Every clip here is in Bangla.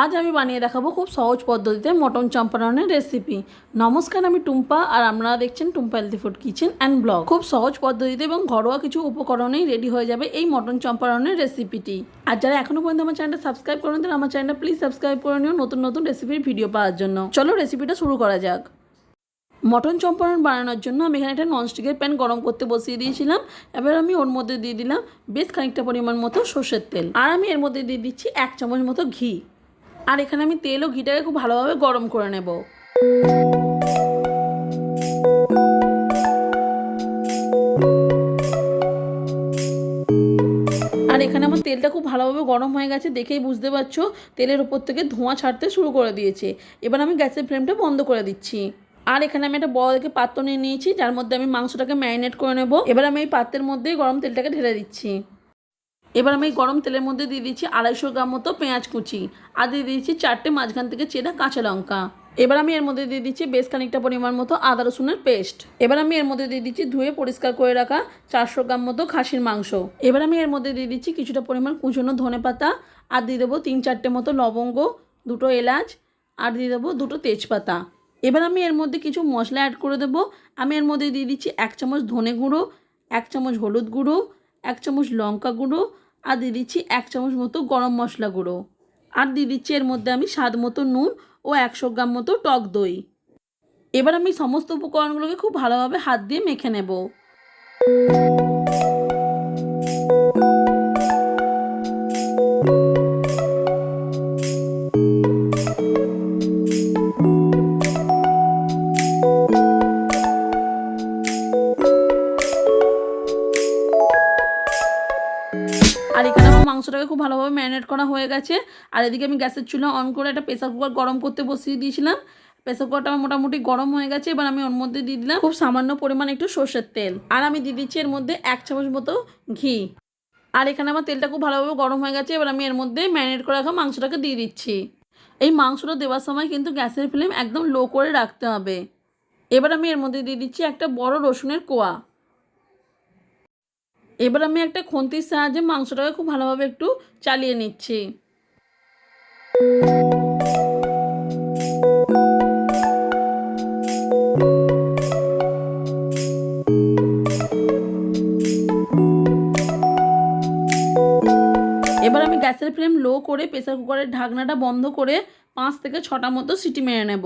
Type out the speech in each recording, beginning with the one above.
আজ আমি বানিয়ে দেখাবো খুব সহজ পদ্ধতিতে মটন চম্পারণের রেসিপি নমস্কার, আমি টুম্পা, আর আপনারা দেখছেন Tumpa healthy food kitchen and blog খুব সহজ পদ্ধতিতে এবং ঘরোয়া কিছু উপকরণেই রেডি হয়ে যাবে এই মটন চম্পারণের রেসিপিটি আর যারা এখনও পর্যন্ত আমার চ্যানেলটা সাবস্ক্রাইব করেন তাহলে আমার চ্যানেলটা প্লিজ সাবস্ক্রাইব করে নিও নতুন নতুন রেসিপির ভিডিও পাওয়ার জন্য। চলো রেসিপিটা শুরু করা যাক। মটন চম্পারণ বানানোর জন্য আমি এখানে একটা ননস্টিকের প্যান গরম করতে বসিয়ে দিয়েছিলাম। এবার আমি ওর মধ্যে দিয়ে দিলাম বেশ খানিকটা পরিমাণ মতো সর্ষের তেল। আর আমি এর মধ্যে দিয়ে দিচ্ছি এক চামচ মতো ঘি। আর এখানে আমি তেল ও ঘিটাকে খুব ভালোভাবে গরম করে নেব। আর এখানে আমার তেলটা খুব ভালোভাবে গরম হয়ে গেছে, দেখেই বুঝতে পারছ, তেলের উপর থেকে ধোঁয়া ছাড়তে শুরু করে দিয়েছে। এবার আমি গ্যাসের ফ্লেমটা বন্ধ করে দিচ্ছি। আর এখানে আমি একটা বড় দেখে পাত্র নিয়ে নিয়েছি, যার মধ্যে আমি মাংসটাকে ম্যারিনেট করে নেব। এবার আমি এই পাত্রের মধ্যেই গরম তেলটাকে ঢেলে দিচ্ছি। এবার আমি গরম তেলের মধ্যে দিয়ে দিচ্ছি আড়াইশো গ্রাম মতো পেঁয়াজ কুচি। আর দিয়ে দিচ্ছি চারটে মাঝখান থেকে চেরা কাঁচা লঙ্কা। এবার আমি এর মধ্যে দিয়ে দিচ্ছি বেশ খানিকটা পরিমাণ মতো আদা রসুনের পেস্ট। এবার আমি এর মধ্যে দিয়ে দিচ্ছি ধুয়ে পরিষ্কার করে রাখা চারশো গ্রাম মতো খাসির মাংস। এবার আমি এর মধ্যে দিয়ে দিচ্ছি কিছুটা পরিমাণ কুচনো ধনে পাতা। আর দিয়ে দেবো তিন চারটে মতো লবঙ্গ, দুটো এলাচ, আর দিয়ে দেবো দুটো তেজপাতা। এবার আমি এর মধ্যে কিছু মশলা অ্যাড করে দেবো। আমি এর মধ্যে দিয়ে দিচ্ছি এক চামচ ধনে গুঁড়ো, এক চামচ হলুদ গুঁড়ো এক চামচ লঙ্কা গুঁড়ো আর দিয়ে দিচ্ছি এক চামচ মতো গরম মশলা গুঁড়ো। আর দিয়ে দিচ্ছি এর মধ্যে আমি স্বাদ মতো নুন ও একশো গ্রাম মতো টক দই। এবার আমি সমস্ত উপকরণগুলোকে খুব ভালোভাবে হাত দিয়ে মেখে নেব। আর এখানে আমার মাংসটাকে খুব ভালোভাবে ম্যারিনেট করা হয়ে গেছে। আর এদিকে আমি গ্যাসের চুলা অন করে একটা প্রেসার কুকার গরম করতে বসিয়ে দিয়েছিলাম। প্রেসার কুকারটা মোটামুটি গরম হয়ে গেছে, এবার আমি ওর মধ্যে দিয়ে দিলাম খুব সামান্য পরিমাণ একটু সর্ষের তেল। আর আমি দিয়ে দিচ্ছি এর মধ্যে এক চামচ মতো ঘি। আর এখানে আমার তেলটা খুব ভালোভাবে গরম হয়ে গেছে, এবার আমি এর মধ্যে ম্যারিনেট করে রাখা মাংসটাকে দিয়ে দিচ্ছি। এই মাংসটা দেওয়ার সময় কিন্তু গ্যাসের ফ্লেম একদম লো করে রাখতে হবে। এবার আমি এর মধ্যে দিয়ে দিচ্ছি একটা বড় রসুনের কোয়া। এবার আমি একটা খুন্তির সাহায্যে মাংসটাকে খুব ভালোভাবে একটু চালিয়ে নিচ্ছি। এবার আমি গ্যাসের ফ্লেম লো করে প্রেসার কুকারের ঢাকনাটা বন্ধ করে পাঁচ থেকে ছটা মতো সিটি মেরে নেব।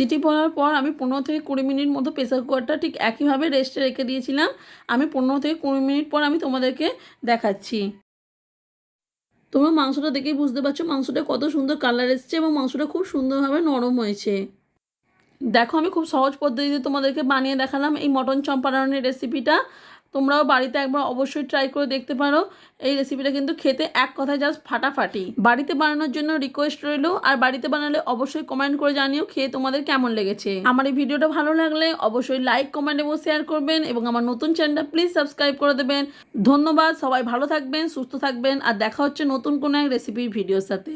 সিটি পড়ার পর আমি পনেরো থেকে কুড়ি মিনিট মতো প্রেসার কুকারটা ঠিক একইভাবে রেস্টে রেখে দিয়েছিলাম। আমি পনেরো থেকে কুড়ি মিনিট পর আমি তোমাদেরকে দেখাচ্ছি। তোমরা মাংসটা দেখেই বুঝতে পারছ মাংসটা কত সুন্দর কালার এসছে এবং মাংসটা খুব সুন্দরভাবে নরম হয়েছে। দেখো আমি খুব সহজ পদ্ধতিতে তোমাদেরকে বানিয়ে দেখালাম এই মটন চম্পারণের রেসিপিটা তোমরাও বাড়িতে একবার অবশ্যই ট্রাই করে দেখতে পারো। এই রেসিপিটা কিন্তু খেতে এক কথায় জাস্ট ফাটাফাটি। বাড়িতে বানানোর জন্য রিকোয়েস্ট রইল, আর বাড়িতে বানালে অবশ্যই কমেন্ট করে জানিও খেয়ে তোমাদের কেমন লেগেছে। আমার এই ভিডিওটা ভালো লাগলে অবশ্যই লাইক কমেন্ট এবং শেয়ার করবেন এবং আমার নতুন চ্যানেলটা প্লিজ সাবস্ক্রাইব করে দেবেন। ধন্যবাদ, সবাই ভালো থাকবেন, সুস্থ থাকবেন, আর দেখা হচ্ছে নতুন কোনো এক রেসিপির ভিডিওর সাথে।